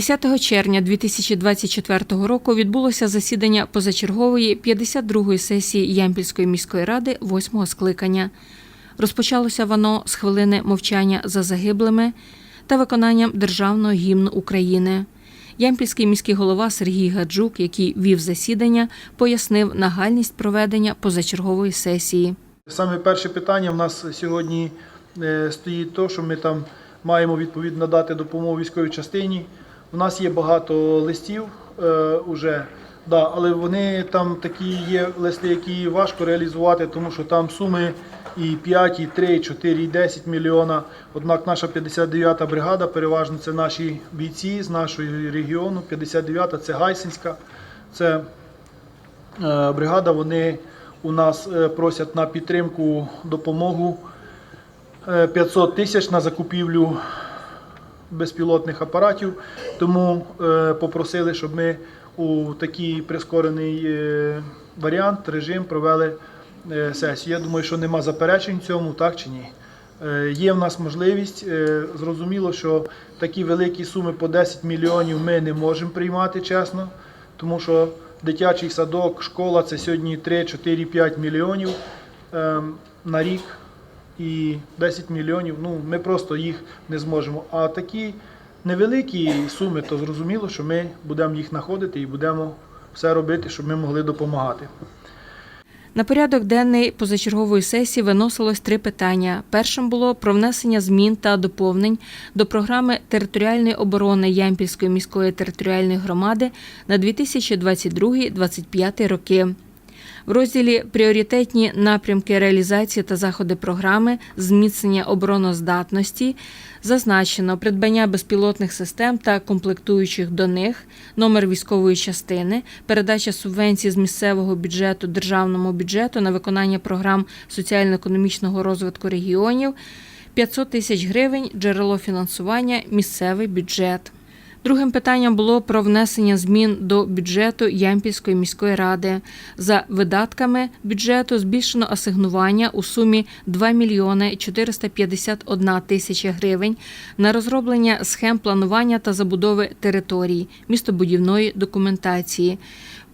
10 червня 2024 року відбулося засідання позачергової 52-ї сесії Ямпільської міської ради 8-го скликання. Розпочалося воно з хвилини мовчання за загиблими та виконанням державного гімну України. Ямпільський міський голова Сергій Гаджук, який вів засідання, пояснив нагальність проведення позачергової сесії. Саме перше питання в нас сьогодні е, стоїть то, що ми там маємо відповідно надати допомогу військовій частині. У нас є багато листів е, уже, да, але вони там такі є листи, які важко реалізувати, тому що там суми і 5, і 3, і 4, і 10 мільйона. Однак наша 59-та бригада, переважно це наші бійці з нашого регіону. 59-та це Гайсинська. Це Е, бригада, вони у нас е, просять на підтримку допомогу е, 500 тисяч на закупівлю безпілотних апаратів. Тому е, попросили, щоб ми у такий прискорений е, варіант, режим провели е, сесію. Я думаю, що нема заперечень цьому, так чи ні. Є в нас можливість. Зрозуміло, що такі великі суми по 10 мільйонів ми не можемо приймати, чесно, тому що дитячий садок, школа це сьогодні 3, 4, 5 мільйонів ем, на рік і 10 мільйонів. Ну, ми просто їх не зможемо. А такі невеликі суми, то зрозуміло, що ми будемо їх знаходити і будемо все робити, щоб ми могли допомагати. На порядок денний позачергової сесії виносилось три питання. Першим було про внесення змін та доповнень до програми територіальної оборони Ямпільської міської територіальної громади на 2022-2025 роки. В розділі Пріоритетні напрямки реалізації та заходи програми зміцнення обороноздатності зазначено придбання безпілотних систем та комплектуючих до них, номер військової частини, передача субвенцій з місцевого бюджету державному бюджету на виконання програм соціально-економічного розвитку регіонів, 500 тисяч гривень, джерело фінансування, місцевий бюджет. Другим питанням було про внесення змін до бюджету Ямпільської міської ради. За видатками бюджету збільшено асигнування у сумі 2 мільйони 451 тисяча гривень на розроблення схем планування та забудови територій, містобудівної документації.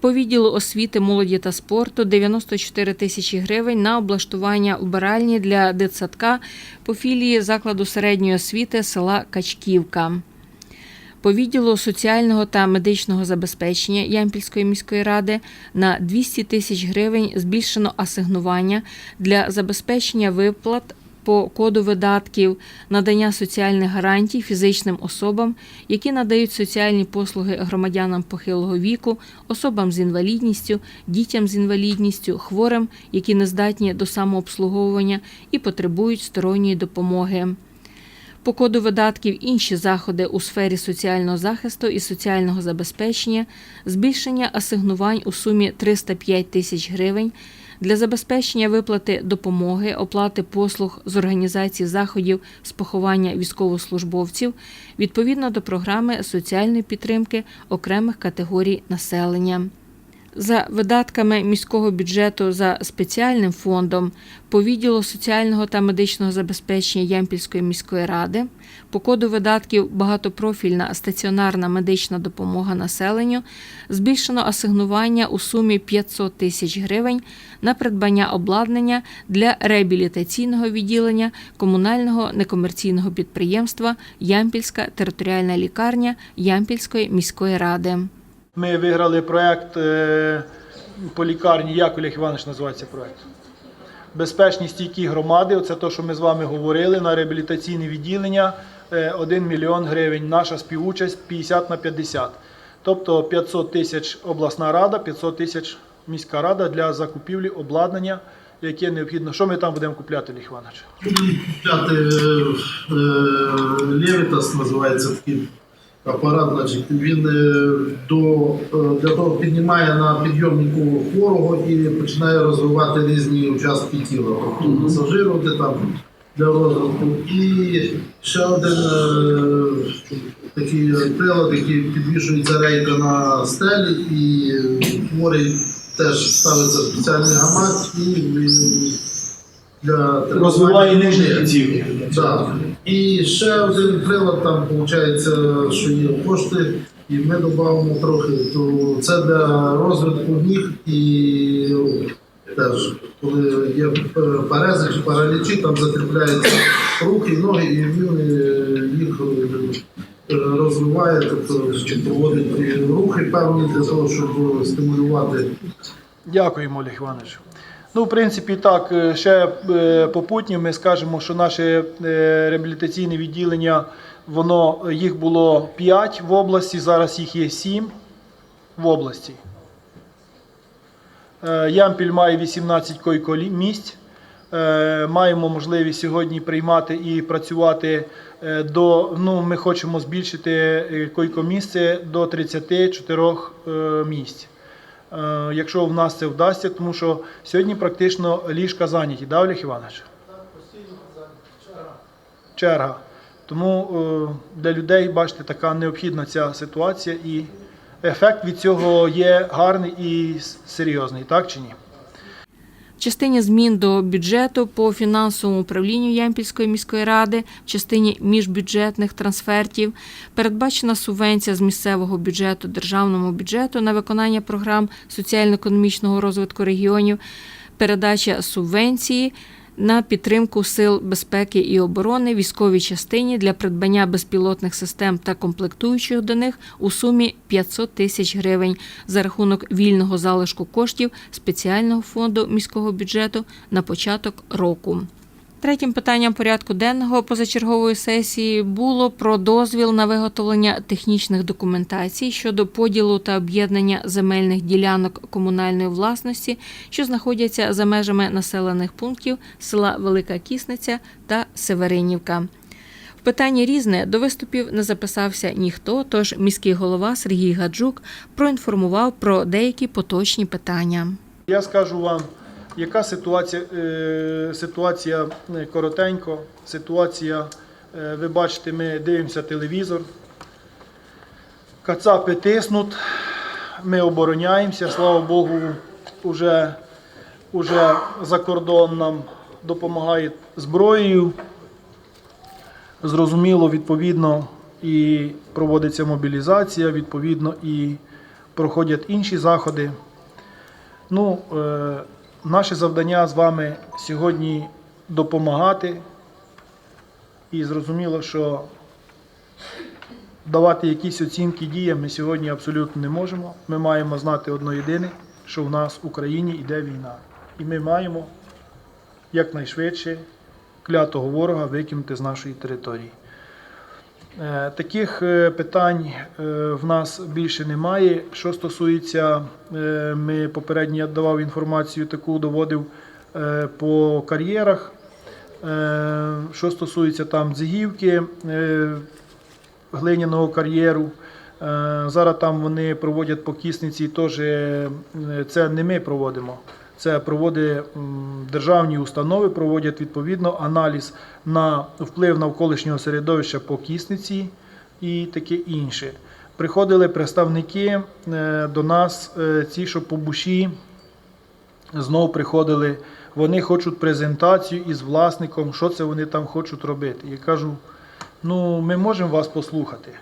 По відділу освіти, молоді та спорту 94 тисячі гривень на облаштування вбиральні для дитсадка по філії закладу середньої освіти села Качківка. По відділу соціального та медичного забезпечення Ямпільської міської ради на 200 тисяч гривень збільшено асигнування для забезпечення виплат по коду видатків, надання соціальних гарантій фізичним особам, які надають соціальні послуги громадянам похилого віку, особам з інвалідністю, дітям з інвалідністю, хворим, які не здатні до самообслуговування і потребують сторонньої допомоги. По коду видатків інші заходи у сфері соціального захисту і соціального забезпечення, збільшення асигнувань у сумі 305 тисяч гривень для забезпечення виплати допомоги, оплати послуг з організації заходів з поховання військовослужбовців відповідно до програми соціальної підтримки окремих категорій населення. За видатками міського бюджету за спеціальним фондом по відділу соціального та медичного забезпечення Ямпільської міської ради, по коду видатків багатопрофільна стаціонарна медична допомога населенню збільшено асигнування у сумі 500 тисяч гривень на придбання обладнання для реабілітаційного відділення комунального некомерційного підприємства Ямпільська територіальна лікарня Ямпільської міської ради. Ми виграли проєкт е, по лікарні, як Олег Іванович називається проєкт? Безпечні стійкі громади, оце те, що ми з вами говорили, на реабілітаційне відділення е, 1 мільйон гривень, наша співучасть 50 на 50. Тобто 500 тисяч обласна рада, 500 тисяч міська рада для закупівлі обладнання, яке необхідно. Що ми там будемо купляти, Олег Іванович? П'ятий е, Левітас називається такий апарат, значить, він е, до, е, для того піднімає на підйомнику хворого і починає розвивати різні участки тіла, тобто масажирувати там для розвитку. І ще один е, такий прилад, який підвішується рейка на стелі, і хворий теж ставиться спеціальний гамак і для Розвиває нижні кінцівки. Так. І ще один прилад там виходить, що є кошти, і ми додамо трохи. То це для розвитку ніг і. Теж, коли є е, парези чи паралічі, там закріпляються руки, ноги, і він е, їх е, розвиває, тобто проводить рухи певні для того, щоб стимулювати Дякуємо, Олег Іванович. Ну, в принципі, так, е, ще е, попутньо ми скажемо, що наше е, реабілітаційне відділення, воно їх було 5 в області, зараз їх є 7 в області. Ямпіль має 18 койко-місць. Е, Маємо можливість сьогодні приймати і працювати до. Ну, ми хочемо збільшити е, койко-місце до 34 е, місць. Е, Якщо в нас це вдасться, тому що сьогодні практично ліжка зайняті, да, Олег Іванович? Черга. Тому е, для людей, бачите, така необхідна ця ситуація, і ефект від цього є гарний і серйозний, так чи ні? Частині змін до бюджету по фінансовому управлінню Ямпільської міської ради, в частині міжбюджетних трансфертів. Передбачена субвенція з місцевого бюджету державному бюджету на виконання програм соціально-економічного розвитку регіонів, передача субвенції на підтримку сил безпеки і оборони військовій частині для придбання безпілотних систем та комплектуючих до них у сумі 500 тисяч гривень за рахунок вільного залишку коштів спеціального фонду міського бюджету на початок року. Третім питанням порядку денного позачергової сесії було про дозвіл на виготовлення технічних документацій щодо поділу та об'єднання земельних ділянок комунальної власності, що знаходяться за межами населених пунктів села Велика Кісниця та Северинівка. В питанні різне до виступів не записався ніхто, тож міський голова Сергій Гаджук проінформував про деякі поточні питання. Я скажу вам, яка ситуація, е, ситуація е, коротенько. Ситуація, е, ви бачите, ми дивимося телевізор. Кацапи тиснуть, ми обороняємося, слава Богу, уже, уже за кордон нам допомагає зброєю. Зрозуміло, відповідно, і проводиться мобілізація, відповідно, і проходять інші заходи. Ну, наше завдання з вами сьогодні допомагати. І зрозуміло, що давати якісь оцінки діям ми сьогодні абсолютно не можемо. Ми маємо знати одно єдине, що в нас в Україні йде війна. І ми маємо якнайшвидше клятого ворога викинути з нашої території. Е, Таких е, питань е, в нас більше немає. Що стосується, ми попередньо я давав інформацію, таку доводив по кар'єрах. Що стосується там Дзигівки, глиняного кар'єру. Зараз там вони проводять по кисниці, теж це не ми проводимо. Це проводять м, державні установи, проводять відповідно аналіз на вплив навколишнього середовища по кисниці і таке інше. Приходили представники е, до нас, е, ці, що по буші, знову приходили. Вони хочуть презентацію із власником, що це вони там хочуть робити. Я кажу, ну ми можемо вас послухати.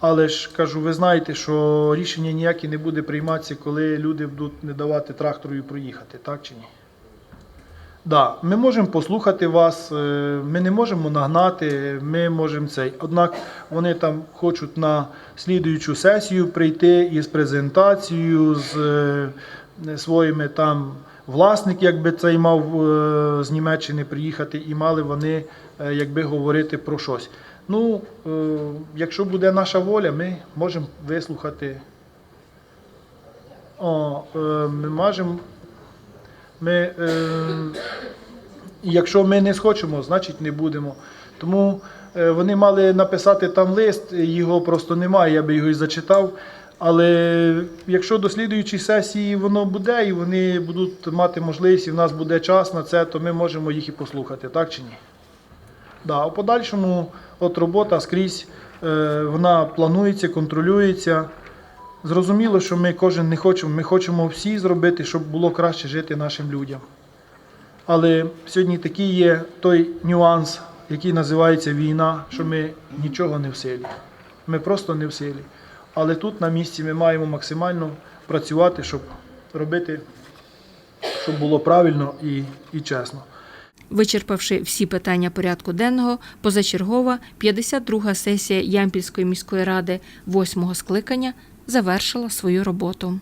Але ж кажу, ви знаєте, що рішення ніяке не буде прийматися, коли люди будуть не давати трактору проїхати, так чи ні? Да, ми можемо послухати вас, е, ми не можемо нагнати, ми можемо цей. Однак вони там хочуть на слідуючу сесію прийти із презентацією, з е, своїми там власник, якби цей мав е, з Німеччини приїхати, і мали вони якби говорити про щось. Ну, е, якщо буде наша воля, ми можемо вислухати. О, е, ми можемо. Ми, е, якщо ми не схочемо, значить не будемо. Тому вони мали написати там лист, його просто немає, я би його і зачитав. Але якщо до слідуючої сесії воно буде, і вони будуть мати можливість, і в нас буде час на це, то ми можемо їх і послухати, так чи ні? Да, а подальшому от робота скрізь е, вона планується, контролюється. Зрозуміло, що ми кожен не хочемо, ми хочемо всі зробити, щоб було краще жити нашим людям. Але сьогодні такий є той нюанс який називається війна, що ми нічого не в силі. Ми просто не в силі. Але тут на місці ми маємо максимально працювати, щоб робити, щоб було правильно і, і чесно. Вичерпавши всі питання порядку денного, позачергова 52-га сесія Ямпільської міської ради 8-го скликання завершила свою роботу.